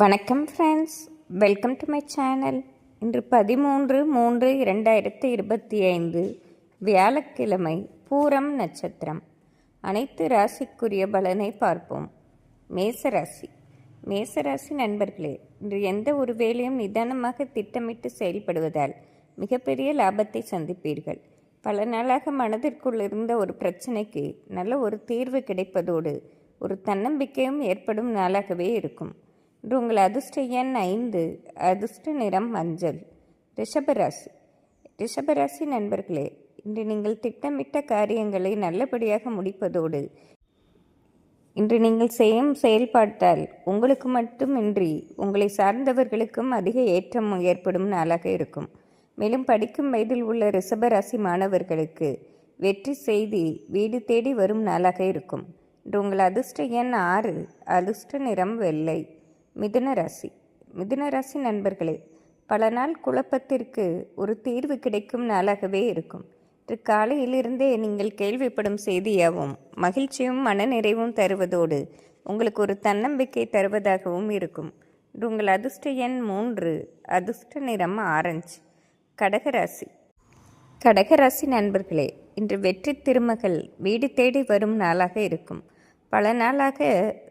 வணக்கம் friends welcome to my channel இன்று பதிமூன்று மூன்று இரண்டாயிரத்தி இருபத்தி ஐந்து வியாழக்கிழமை பூரம் நட்சத்திரம். அனைத்து ராசிக்குரிய பலனை பார்ப்போம். மேசராசி மேசராசி நண்பர்களே இன்று எந்த ஒரு வேலையும் நிதானமாக திட்டமிட்டு செயல்படுவதால் மிகப்பெரிய லாபத்தை சந்திப்பீர்கள். பல நாளாக மனதிற்குள் இருந்த ஒரு பிரச்சனைக்கு நல்ல ஒரு தீர்வு கிடைப்பதோடு ஒரு தன்னம்பிக்கையும் ஏற்படும் நாளாகவே இருக்கும். இன்று உங்கள் அதிர்ஷ்ட எண் ஐந்து அதிர்ஷ்ட நிறம் மஞ்சள். ரிஷபராசி ரிஷபராசி நண்பர்களே இன்று நீங்கள் திட்டமிட்ட காரியங்களை நல்லபடியாக முடிப்பதோடு இன்று நீங்கள் செய்யும் செயல்பாட்டால் உங்களுக்கு மட்டுமின்றி உங்களை சார்ந்தவர்களுக்கும் அதிக ஏற்றம் ஏற்படும் நாளாக இருக்கும். மேலும் படிக்கும் வயதில் உள்ள ரிஷபராசி மாணவர்களுக்கு வெற்றி செய்தி வீடு தேடி வரும் நாளாக இருக்கும். இன்று உங்கள் அதிர்ஷ்ட எண் ஆறு அதிர்ஷ்ட நிறம் வெள்ளை. மிதுன ராசி. மிதுன ராசி நண்பர்களே பல நாள் குழப்பத்திற்கு ஒரு தீர்வு கிடைக்கும் நாளாகவே இருக்கும். இன்று காலையிலிருந்தே நீங்கள் கேள்விப்படும் செய்தியாகவும் மகிழ்ச்சியும் மனநிறைவும் தருவதோடு உங்களுக்கு ஒரு தன்னம்பிக்கை தருவதாகவும் இருக்கும். இன்று உங்கள் அதிர்ஷ்ட எண் மூன்று அதிர்ஷ்ட நிறம் ஆரஞ்சு. கடகராசி கடகராசி நண்பர்களே இன்று வெற்றி திருமகள் வீடு தேடி வரும் நாளாக இருக்கும். பல நாளாக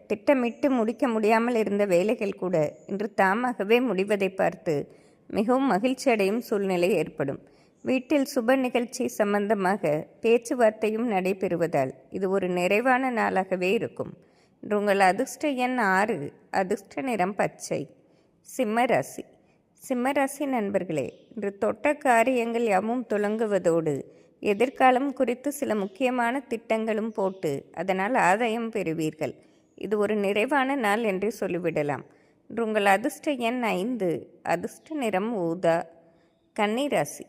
திட்டமிட்டு முடிக்க முடியாமல் இருந்த வேலைகள் கூட இன்று தாமாகவே முடிவதை பார்த்து மிகவும் மகிழ்ச்சி அடையும் சூழ்நிலை ஏற்படும். வீட்டில் சுப நிகழ்ச்சி சம்பந்தமாக பேச்சுவார்த்தையும் நடைபெறுவதால் இது ஒரு நிறைவான நாளாகவே இருக்கும். இன்று உங்கள் அதிர்ஷ்ட எண் ஆறு அதிர்ஷ்ட நிறம் பச்சை. சிம்மராசி சிம்மராசி நண்பர்களே இன்று தொட்ட காரியங்கள் யாவும் துலங்குவதோடு எதிர்காலம் குறித்து சில முக்கியமான திட்டங்களும் போட்டு அதனால் ஆதாயம் பெறுவீர்கள். இது ஒரு நிறைவான நாள் என்று சொல்லிவிடலாம். இன்று உங்கள் அதிர்ஷ்ட எண் ஐந்து அதிர்ஷ்ட நிறம் ஊதா கன்னிராசி.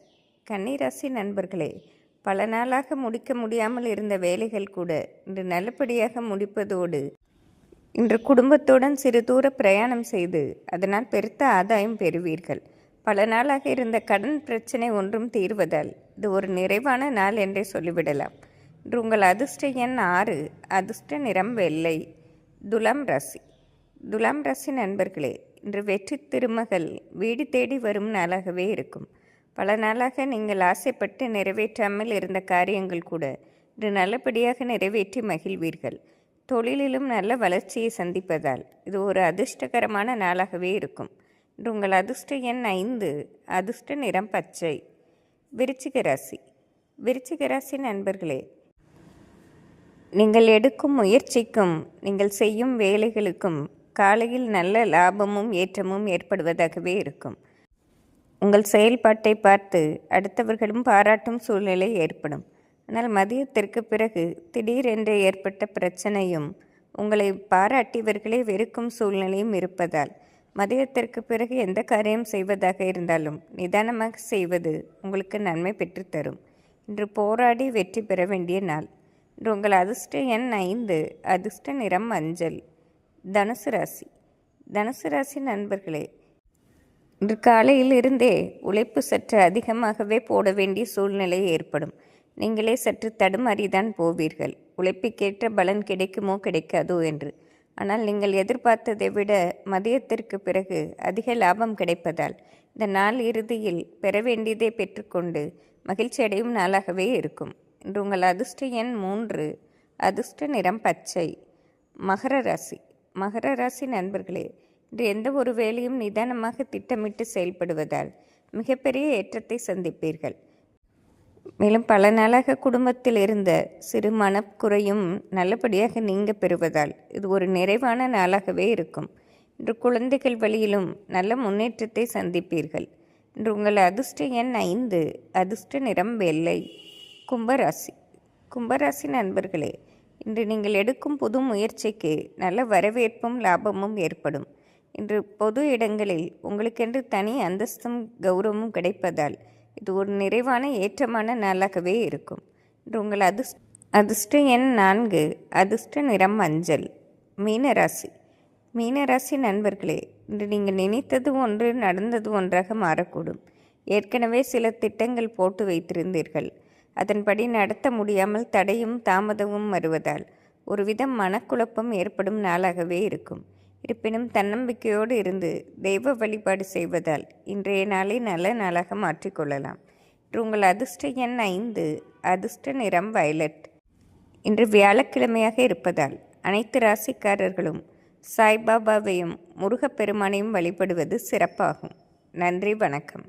கன்னிராசி நண்பர்களே பல நாளாக முடிக்க முடியாமல் இருந்த வேலைகள் கூட இன்று நல்லபடியாக முடிப்பதோடு இன்று குடும்பத்துடன் சிறு தூர பிரயாணம் செய்து அதனால் பெருத்த ஆதாயம் பெறுவீர்கள். பல நாளாக இருந்த கடன் பிரச்சனை ஒன்றும் தீர்வதால் இது ஒரு நிறைவான நாள் என்றே சொல்லிவிடலாம். இன்று உங்கள் அதிர்ஷ்ட எண் ஆறு அதிர்ஷ்ட நிறம் வெள்ளை. துலாம் ராசி. துலாம் ராசி நண்பர்களே இன்று வெற்றி திருமகள் வீடு தேடி வரும் நாளாகவே இருக்கும். பல நாளாக நீங்கள் ஆசைப்பட்டு நிறைவேற்றாமல் இருந்த காரியங்கள் கூட இன்று நல்லபடியாக நிறைவேற்றி மகிழ்வீர்கள். தொழிலிலும் நல்ல வளர்ச்சியை சந்திப்பதால் இது ஒரு அதிர்ஷ்டகரமான நாளாகவே இருக்கும். இன்று உங்கள் அதிர்ஷ்ட எண் ஐந்து அதிர்ஷ்ட நிறம் பச்சை. விருச்சிக ராசி. விருச்சிக ராசி நண்பர்களே நீங்கள் எடுக்கும் முயற்சிக்கும் நீங்கள் செய்யும் வேலைகளுக்கும் காலையில் நல்ல லாபமும் ஏற்றமும் ஏற்படுவதாகவே இருக்கும். உங்கள் செயல்பாட்டை பார்த்து அடுத்தவர்களும் பாராட்டும் சூழ்நிலை ஏற்படும். ஆனால் மதியத்திற்கு பிறகு திடீரென்று ஏற்பட்ட பிரச்சனையும் உங்களை பாராட்டியவர்களே வெறுக்கும் சூழ்நிலையும் இருப்பதால் மதியத்திற்கு பிறகு எந்த காரியம் செய்வதாக இருந்தாலும் நிதானமாக செய்வது உங்களுக்கு நன்மை பெற்றுத்தரும். இன்று போராடி வெற்றி பெற வேண்டிய நாள். உங்கள் அதிர்ஷ்ட எண் ஐந்து அதிர்ஷ்ட நிறம் மஞ்சள். தனுசு ராசி. தனுசு ராசி நண்பர்களே இன்று காலையில் இருந்தே உழைப்பு சற்று அதிகமாகவே போட வேண்டிய சூழ்நிலை ஏற்படும். நீங்களே சற்று தடுமாறிதான் போவீர்கள். உழைப்புக்கேற்ற பலன் கிடைக்குமோ கிடைக்காதோ என்று. ஆனால் நீங்கள் எதிர்பார்த்ததை விட மதியத்திற்கு பிறகு அதிக லாபம் கிடைப்பதால் இந்த நாள் இறுதியில் பெற வேண்டியதை பெற்றுக்கொண்டு மகிழ்ச்சி அடையும் நாளாகவே இருக்கும். இன்று உங்கள் அதிர்ஷ்ட எண் மூன்று. அதிர்ஷ்ட நிறம் பச்சை. மகர ராசி. மகர ராசி நண்பர்களே இன்று எந்த ஒரு வேலையும் நிதானமாக திட்டமிட்டு செயல்படுவதால் மிகப்பெரிய ஏற்றத்தை சந்திப்பீர்கள். மேலும் பல நாளாக குடும்பத்தில் இருந்த சிறு மனக்குறையும் நல்லபடியாக நீங்க பெறுவதால் இது ஒரு நிறைவான நாளாகவே இருக்கும். இன்று குழந்தைகள் வழியிலும் நல்ல முன்னேற்றத்தை சந்திப்பீர்கள். இன்று உங்கள் அதிர்ஷ்ட எண் ஐந்து. அதிர்ஷ்ட நிறம் வெள்ளை. கும்பராசி. கும்பராசி நண்பர்களே இன்று நீங்கள் எடுக்கும் புது முயற்சிக்கு நல்ல வரவேற்பும் லாபமும் ஏற்படும். இன்று பொது இடங்களில் உங்களுக்கென்று தனி அந்தஸ்தும் கௌரவமும் கிடைப்பதால் இது ஒரு நிறைவான ஏற்றமான நாளாகவே இருக்கும். இன்று உங்கள் அதிர்ஷ் அதிர்ஷ்ட எண் நான்கு அதிர்ஷ்ட நிறம் மஞ்சள் மீனராசி. மீனராசி நண்பர்களே இன்று நீங்கள் நினைத்தது ஒன்று நடந்தது ஒன்றாக மாறக்கூடும். ஏற்கனவே சில திட்டங்கள் போட்டு வைத்திருந்தீர்கள். அதன்படி நடத்த முடியாமல் தடையும் தாமதமும் வருவதால் ஒருவிதம் மனக்குழப்பம் ஏற்படும் நாளாகவே இருக்கும். இருப்பினும் தன்னம்பிக்கையோடு இருந்து தெய்வ வழிபாடு செய்வதால் இன்றைய நாளை நல்ல நாளாக மாற்றிக்கொள்ளலாம் இன்று உங்கள் அதிர்ஷ்ட எண் ஐந்து அதிர்ஷ்ட நிறம் வயலட். இன்று வியாழக்கிழமையாக இருப்பதால் அனைத்து ராசிக்காரர்களும் சாய்பாபாவையும் முருகப்பெருமானையும் வழிபடுவது சிறப்பாகும். நன்றி வணக்கம்.